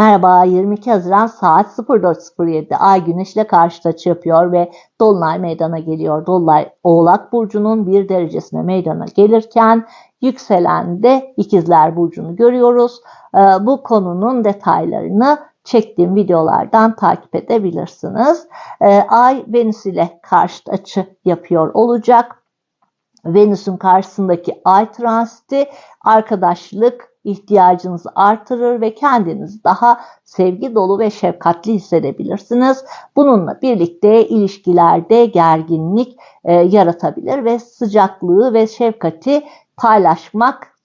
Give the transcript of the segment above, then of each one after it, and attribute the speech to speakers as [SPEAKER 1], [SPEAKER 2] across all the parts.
[SPEAKER 1] Merhaba 22 Haziran saat 04.07'de Ay Güneş'le karşıt açı yapıyor ve Dolunay meydana geliyor. Dolunay Oğlak Burcu'nun bir derecesine meydana gelirken yükselende İkizler Burcu'nu görüyoruz. Ee, bu konunun detaylarını çektiğim videolardan takip edebilirsiniz. Ee, Ay Venüs ile karşıt açı yapıyor olacak. Venüs'ün karşısındaki Ay transiti arkadaşlık, ihtiyacınızı artırır ve kendinizi daha sevgi dolu ve şefkatli hissedebilirsiniz. Bununla birlikte ilişkilerde gerginlik e, yaratabilir ve sıcaklığı ve şefkati paylaşmak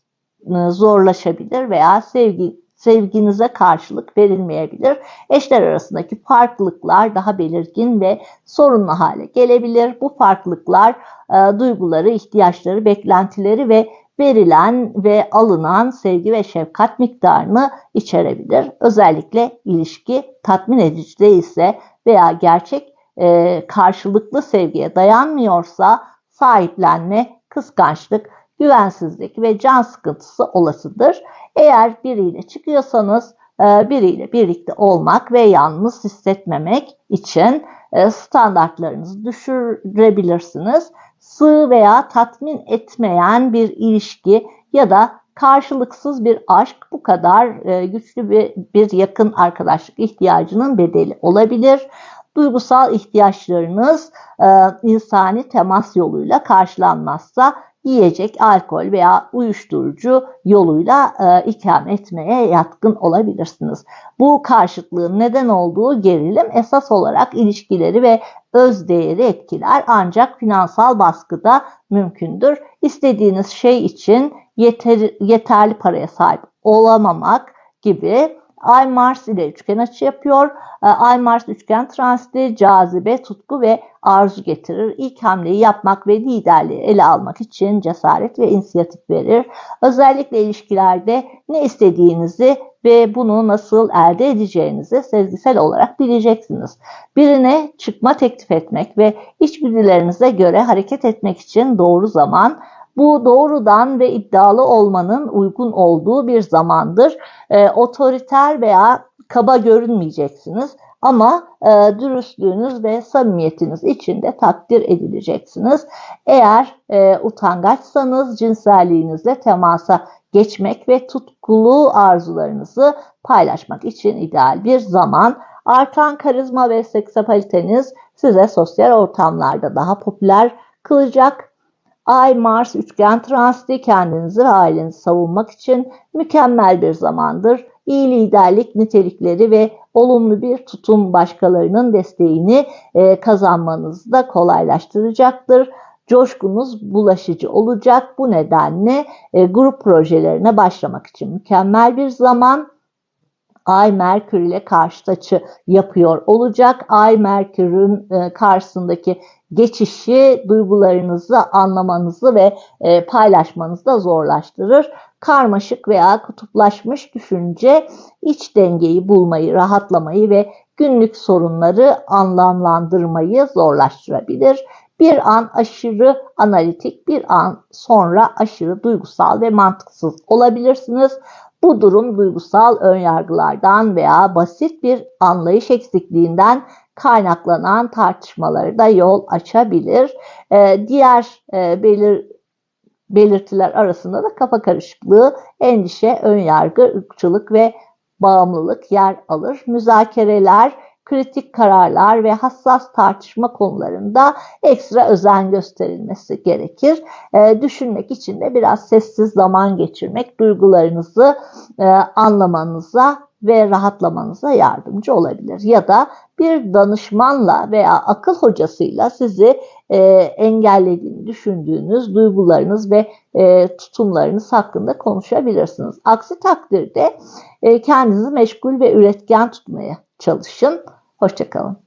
[SPEAKER 1] e, zorlaşabilir veya sevgi sevginize karşılık verilmeyebilir. Eşler arasındaki farklılıklar daha belirgin ve sorunlu hale gelebilir. Bu farklılıklar e, duyguları, ihtiyaçları, beklentileri ve verilen ve alınan sevgi ve şefkat miktarını içerebilir. Özellikle ilişki tatmin edici değilse veya gerçek e, karşılıklı sevgiye dayanmıyorsa sahiplenme, kıskançlık, güvensizlik ve can sıkıntısı olasıdır. Eğer biriyle çıkıyorsanız e, biriyle birlikte olmak ve yalnız hissetmemek için standartlarınızı düşürebilirsiniz sığ veya tatmin etmeyen bir ilişki ya da karşılıksız bir aşk bu kadar e, güçlü bir, bir yakın arkadaşlık ihtiyacının bedeli olabilir. Duygusal ihtiyaçlarınız e, insani temas yoluyla karşılanmazsa yiyecek, alkol veya uyuşturucu yoluyla e, ikame etmeye yatkın olabilirsiniz. Bu karşıtlığın neden olduğu gerilim esas olarak ilişkileri ve öz değeri etkiler ancak finansal baskıda mümkündür. İstediğiniz şey için yeter, yeterli paraya sahip olamamak gibi Ay Mars ile üçgen açı yapıyor. Ee, Ay Mars üçgen transiti cazibe, tutku ve arzu getirir. İlk hamleyi yapmak ve liderliği ele almak için cesaret ve inisiyatif verir. Özellikle ilişkilerde ne istediğinizi ve bunu nasıl elde edeceğinizi sezgisel olarak bileceksiniz. Birine çıkma teklif etmek ve içgüdülerinize göre hareket etmek için doğru zaman bu doğrudan ve iddialı olmanın uygun olduğu bir zamandır. E, otoriter veya kaba görünmeyeceksiniz ama e, dürüstlüğünüz ve samimiyetiniz için de takdir edileceksiniz. Eğer e, utangaçsanız cinselliğinizle temasa geçmek ve tutkulu arzularınızı paylaşmak için ideal bir zaman. Artan karizma ve seksapaliteniz size sosyal ortamlarda daha popüler kılacak. Ay-Mars üçgen transiti kendinizi ve ailenizi savunmak için mükemmel bir zamandır. İyi liderlik nitelikleri ve olumlu bir tutum başkalarının desteğini e, kazanmanızı da kolaylaştıracaktır. Coşkunuz bulaşıcı olacak. Bu nedenle e, grup projelerine başlamak için mükemmel bir zaman. Ay Merkür ile karşıt açı yapıyor olacak. Ay Merkür'ün e, karşısındaki geçişi duygularınızı anlamanızı ve e, paylaşmanızı da zorlaştırır. Karmaşık veya kutuplaşmış düşünce iç dengeyi bulmayı, rahatlamayı ve günlük sorunları anlamlandırmayı zorlaştırabilir. Bir an aşırı analitik, bir an sonra aşırı duygusal ve mantıksız olabilirsiniz. Bu durum duygusal önyargılardan veya basit bir anlayış eksikliğinden kaynaklanan tartışmaları da yol açabilir. E, diğer e, belir, belirtiler arasında da kafa karışıklığı, endişe, önyargı, ırkçılık ve bağımlılık yer alır. Müzakereler, kritik kararlar ve hassas tartışma konularında ekstra özen gösterilmesi gerekir. E, düşünmek için de biraz sessiz zaman geçirmek duygularınızı e, anlamanıza ve rahatlamanıza yardımcı olabilir. Ya da bir danışmanla veya akıl hocasıyla sizi e, engellediğini düşündüğünüz duygularınız ve e, tutumlarınız hakkında konuşabilirsiniz. Aksi takdirde e, kendinizi meşgul ve üretken tutmaya çalışın. Hoşçakalın.